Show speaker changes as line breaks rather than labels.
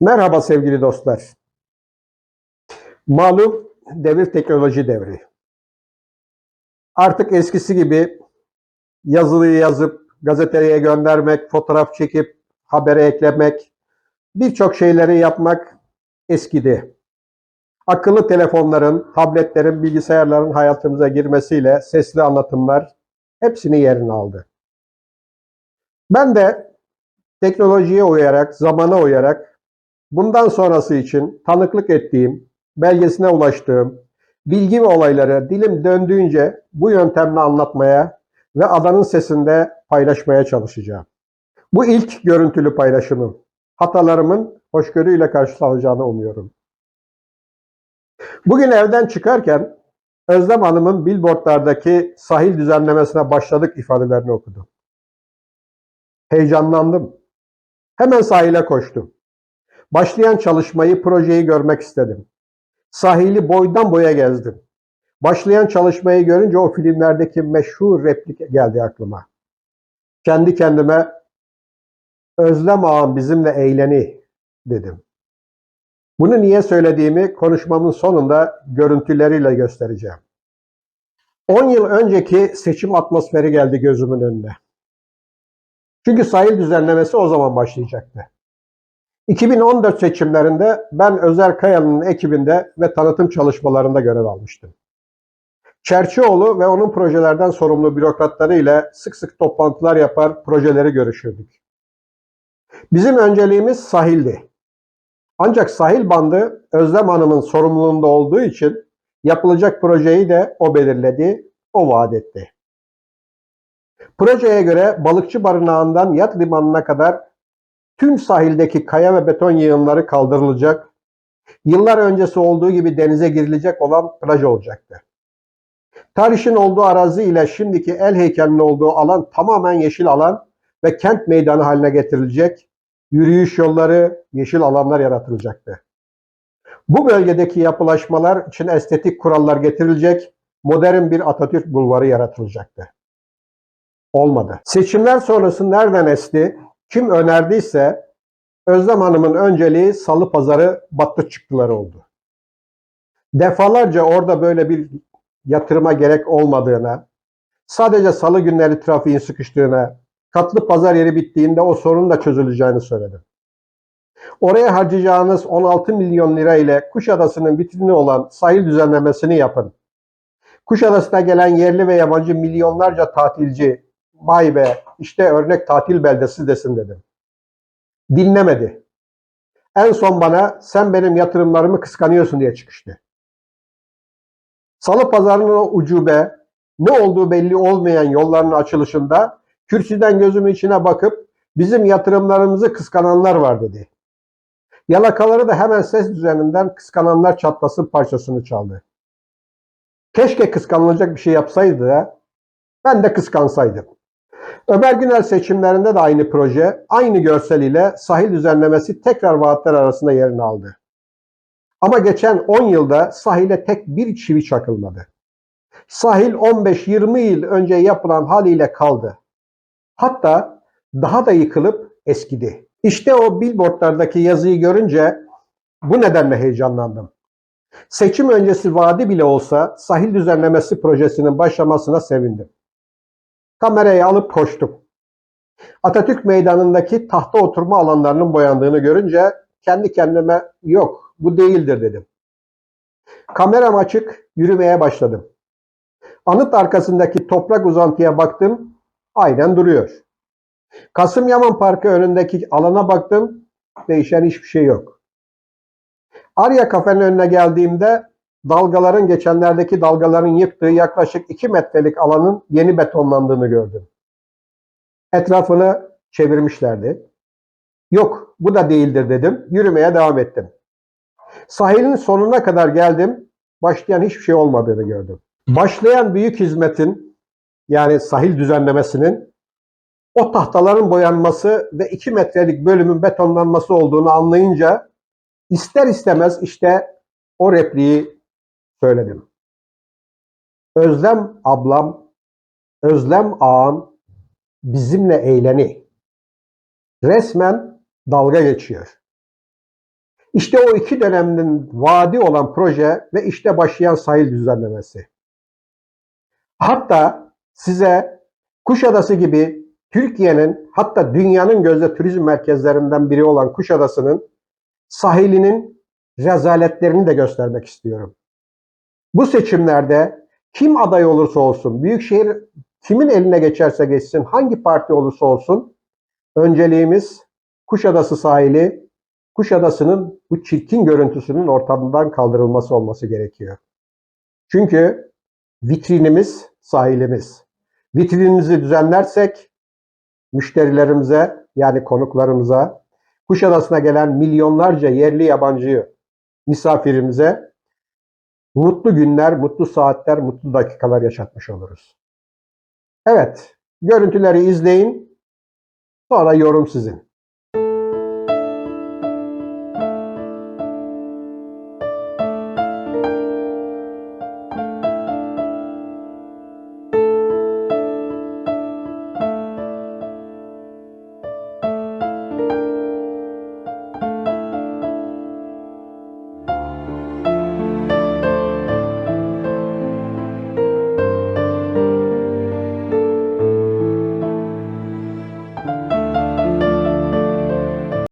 Merhaba sevgili dostlar. Malum devir teknoloji devri. Artık eskisi gibi yazılıyı yazıp gazeteye göndermek, fotoğraf çekip habere eklemek, birçok şeyleri yapmak eskidi. Akıllı telefonların, tabletlerin, bilgisayarların hayatımıza girmesiyle sesli anlatımlar hepsini yerine aldı. Ben de teknolojiye uyarak, zamana uyarak bundan sonrası için tanıklık ettiğim, belgesine ulaştığım bilgi ve olayları dilim döndüğünce bu yöntemle anlatmaya ve adanın sesinde paylaşmaya çalışacağım. Bu ilk görüntülü paylaşımım. Hatalarımın hoşgörüyle karşılanacağını umuyorum. Bugün evden çıkarken Özlem Hanım'ın billboardlardaki sahil düzenlemesine başladık ifadelerini okudum. Heyecanlandım. Hemen sahile koştum. Başlayan çalışmayı, projeyi görmek istedim. Sahili boydan boya gezdim. Başlayan çalışmayı görünce o filmlerdeki meşhur replik geldi aklıma. Kendi kendime Özlem ağam bizimle eğleni dedim. Bunu niye söylediğimi konuşmamın sonunda görüntüleriyle göstereceğim. 10 yıl önceki seçim atmosferi geldi gözümün önüne. Çünkü sahil düzenlemesi o zaman başlayacaktı. 2014 seçimlerinde ben Özer Kayalı'nın ekibinde ve tanıtım çalışmalarında görev almıştım. Çerçioğlu ve onun projelerden sorumlu bürokratları ile sık sık toplantılar yapar, projeleri görüşürdük. Bizim önceliğimiz sahildi. Ancak sahil bandı Özlem Hanım'ın sorumluluğunda olduğu için yapılacak projeyi de o belirledi, o vaat etti. Projeye göre balıkçı barınağından yat limanına kadar tüm sahildeki kaya ve beton yığınları kaldırılacak, yıllar öncesi olduğu gibi denize girilecek olan plaj olacaktı. Tarişin olduğu arazi ile şimdiki el heykelinin olduğu alan tamamen yeşil alan ve kent meydanı haline getirilecek, yürüyüş yolları, yeşil alanlar yaratılacaktı. Bu bölgedeki yapılaşmalar için estetik kurallar getirilecek, modern bir Atatürk bulvarı yaratılacaktı. Olmadı. Seçimler sonrası nereden esti, kim önerdiyse Özlem Hanım'ın önceliği salı pazarı battı çıktıları oldu. Defalarca orada böyle bir yatırıma gerek olmadığına, sadece salı günleri trafiğin sıkıştığına, katlı pazar yeri bittiğinde o sorun da çözüleceğini söyledim. Oraya harcayacağınız 16 milyon lira ile Kuşadası'nın vitrini olan sahil düzenlemesini yapın. Kuşadası'na gelen yerli ve yabancı milyonlarca tatilci, vay be işte örnek tatil beldesi desin dedim. Dinlemedi. En son bana sen benim yatırımlarımı kıskanıyorsun diye çıkıştı. Salı pazarının ucube, ne olduğu belli olmayan yolların açılışında kürsüden gözümün içine bakıp bizim yatırımlarımızı kıskananlar var dedi. Yalakaları da hemen ses düzeninden kıskananlar çatlasın parçasını çaldı. Keşke kıskanılacak bir şey yapsaydı da ben de kıskansaydım. Ömer Günel seçimlerinde de aynı proje, aynı görsel ile sahil düzenlemesi tekrar vaatler arasında yerini aldı. Ama geçen 10 yılda sahile tek bir çivi çakılmadı. Sahil 15-20 yıl önce yapılan haliyle kaldı. Hatta daha da yıkılıp eskidi. İşte o billboardlardaki yazıyı görünce bu nedenle heyecanlandım. Seçim öncesi vaadi bile olsa sahil düzenlemesi projesinin başlamasına sevindim. Kamerayı alıp koştum. Atatürk Meydanı'ndaki tahta oturma alanlarının boyandığını görünce kendi kendime yok bu değildir dedim. Kameram açık yürümeye başladım. Anıt arkasındaki toprak uzantıya baktım aynen duruyor. Kasım Yaman Parkı önündeki alana baktım değişen hiçbir şey yok. Arya kafenin önüne geldiğimde dalgaların geçenlerdeki dalgaların yıktığı yaklaşık 2 metrelik alanın yeni betonlandığını gördüm. Etrafını çevirmişlerdi. Yok bu da değildir dedim. Yürümeye devam ettim. Sahilin sonuna kadar geldim. Başlayan hiçbir şey olmadığını gördüm. Başlayan büyük hizmetin yani sahil düzenlemesinin o tahtaların boyanması ve 2 metrelik bölümün betonlanması olduğunu anlayınca ister istemez işte o repliği söyledim. Özlem ablam, Özlem ağam bizimle eğleni. Resmen dalga geçiyor. İşte o iki dönemin vaadi olan proje ve işte başlayan sahil düzenlemesi. Hatta size Kuşadası gibi Türkiye'nin hatta dünyanın gözde turizm merkezlerinden biri olan Kuşadası'nın sahilinin rezaletlerini de göstermek istiyorum. Bu seçimlerde kim aday olursa olsun, büyükşehir kimin eline geçerse geçsin, hangi parti olursa olsun önceliğimiz Kuşadası sahili, Kuşadası'nın bu çirkin görüntüsünün ortadan kaldırılması olması gerekiyor. Çünkü vitrinimiz sahilimiz. Vitrinimizi düzenlersek müşterilerimize yani konuklarımıza, Kuşadası'na gelen milyonlarca yerli yabancı misafirimize mutlu günler, mutlu saatler, mutlu dakikalar yaşatmış oluruz. Evet, görüntüleri izleyin. Sonra yorum sizin.